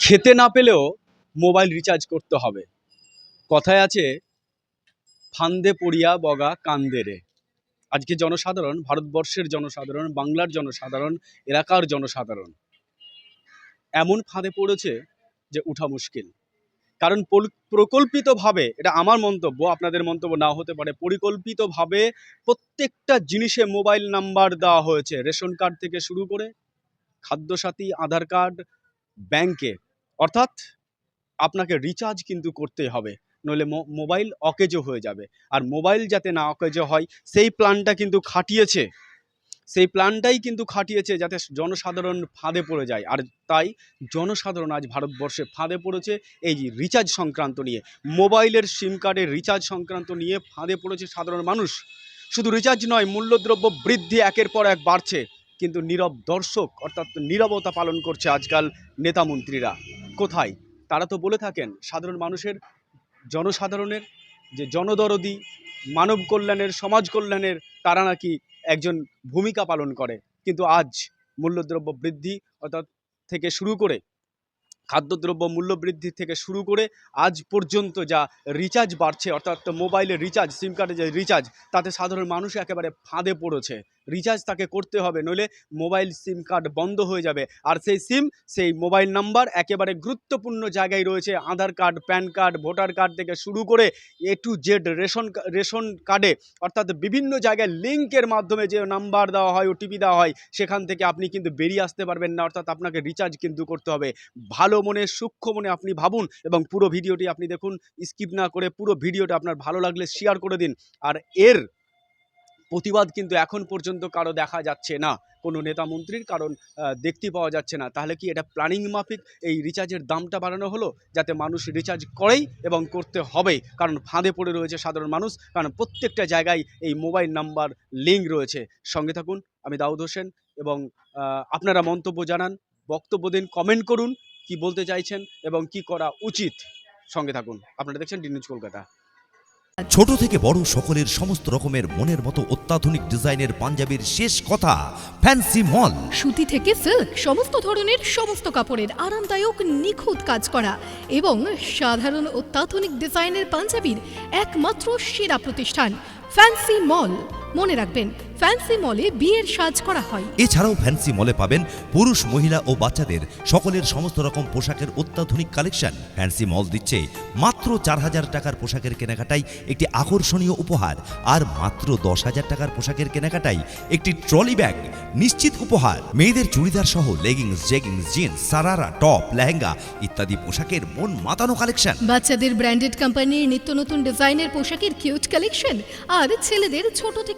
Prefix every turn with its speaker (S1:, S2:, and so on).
S1: খেতে না পেলেও মোবাইল রিচার্জ করতে হবে। কথায় আছে, ফান্দে পড়িয়া বগা কান্দে রে। আজকে জনসাধারণ, ভারতবর্ষের জনসাধারণ, বাংলার জনসাধারণ, এলাকার জনসাধারণ, এমন ফাঁদে পড়েছে যে উঠা মুশকিল। কারণ প্রকল্পিতভাবে, এটা আমার মন্তব্য, আপনাদের মন্তব্য না হতে পারে, পরিকল্পিতভাবে প্রত্যেকটা জিনিসে মোবাইল নাম্বার দেওয়া হয়েছে। রেশন কার্ড থেকে শুরু করে, খাদ্যসাথী, আধার কার্ড, ব্যাংকে অর্থাৎ আপনাকে রিচার্জ কিন্তু করতেই হবে, নইলে মোবাইল অকেজো হয়ে যাবে। আর মোবাইল যাতে না অকেজো হয়, সেই প্ল্যানটা কিন্তু খাটিয়েছে। সেই প্ল্যানটাই কিন্তু খাটিয়েছে যাতে জনসাধারণ ফাঁদে পড়ে যায়। আর তাই জনসাধারণ আজ ভারতবর্ষে ফাঁদে পড়েছে এই রিচার্জ সংক্রান্ত নিয়ে। মোবাইলের সিম কার্ডের রিচার্জ সংক্রান্ত নিয়ে ফাঁদে পড়েছে সাধারণ মানুষ। শুধু রিচার্জ নয়, মূল্যদ্রব্য বৃদ্ধি একের পর এক বাড়ছে। কিন্তু নীরব দর্শক, অর্থাৎ নীরবতা পালন করছে আজকাল নেতা মন্ত্রীরা কোথায়? তারা তো বলে থাকেন, সাধারণ মানুষের, জনসাধারণের যে জনদরদি, মানব কল্যাণের, সমাজ কল্যাণের, তারা নাকি একজন ভূমিকা পালন করে। কিন্তু আজ মূল্যদ্রব্য বৃদ্ধি অর্থাৎ থেকে শুরু করে, খাদ্যদ্রব্য মূল্য বৃদ্ধি থেকে শুরু করে আজ পর্যন্ত যা রিচার্জ বাড়ছে, অর্থাৎ মোবাইলের রিচার্জ সিম কার্ডের যে রিচার্জ তাতে সাধারণ মানুষ একেবারে ফাঁদে পড়েছে। রিচার্জ তাকে করতে হবে, নইলে মোবাইল সিম কার্ড বন্ধ হয়ে যাবে। আর সেই সিম সেই মোবাইল নাম্বার একেবারে গুরুত্বপূর্ণ জায়গায় রয়েছে। Aadhaar card PAN card voter card থেকে শুরু করে A to Z ration ration কার্ডে অর্থাৎ বিভিন্ন জায়গায় লিঙ্কের মাধ্যমে যে নাম্বার দেওয়া হয় ওটিপি দেওয়া হয়, সেখান থেকে আপনি কিন্তু বেরিয়ে আসতে পারবেন না, অর্থাৎ আপনাকে রিচার্জ কিন্তু করতে হবে। ভালো মনে, সূক্ষ্ম মনে আপনি ভাবুন এবং পুরো ভিডিওটি আপনি দেখুন। স্কিপ না করে পুরো ভিডিওটা আপনার ভালো লাগলে শেয়ার করে দিন। আর এর প্রতিবাদ কিন্তু এখন পর্যন্ত কারও দেখা যাচ্ছে না। কোনো নেতা মন্ত্রীর কারণ দেখতে পাওয়া যাচ্ছে না। তাহলে কি এটা প্ল্যানিং মাফিক এই রিচার্জের দামটা বাড়ানো হলো? যাতে মানুষ রিচার্জ করেই এবং করতে হবেই কারণ ফাঁদে পড়ে রয়েছে সাধারণ মানুষ। কারণ প্রত্যেকটা জায়গায় এই মোবাইল নাম্বার লিঙ্ক রয়েছে। সঙ্গে থাকুন, আমি দাউদ হোসেন এবং আপনারা মন্তব্য জানান, বক্তব্য দিন কমেন্ট করুন, কি বলতে চাইছেন এবং কি করা উচিত? সঙ্গে থাকুন। আপনারা দেখছেন ডি নিউজ কলকাতা।
S2: ছোট থেকে বড় সকলের সমস্ত রকমের মনের মতো অত্যাধুনিক ডিজাইনের পাঞ্জাবির শেষ কথা, ফ্যান্সি মল।
S3: সুতি থেকে সিল্ক, সমস্ত ধরনের সমস্ত কাপড়ের আরামদায়ক, নিখুঁত কাজ করা এবং সাধারণ অত্যাধুনিক ডিজাইনের পাঞ্জাবির একমাত্র সেরা প্রতিষ্ঠান, ফ্যান্সি মল। মনে রাখবেন ফ্যান্সি মলে বিয়ের সাজ করা হয়।
S2: এছাড়াও ফ্যান্সি মলে পাবেন পুরুষ মহিলা ও বাচ্চাদের সকলের সমস্ত রকম পোশাকের অত্যাধুনিক কালেকশন। ফ্যান্সি মল দিচ্ছে মাত্র চার হাজার টাকার পোশাকের কেনাকাটাই একটি আকর্ষণীয় উপহার। আর মাত্র দশ হাজার টাকার পোশাকের কেনাকাটাই একটি ট্রলি ব্যাগ নিশ্চিত উপহার। মেয়েদের চুড়িদার সহ leggings jeggings jeans sharara top lehenga ইত্যাদি পোশাকের মন মাতানো কালেকশন।
S3: বাচ্চাদের ব্র্যান্ডেড কোম্পানির নিত্য নতুন ডিজাইনের পোশাকের কিউট কালেকশন আর ছেলেদের ছোট থেকে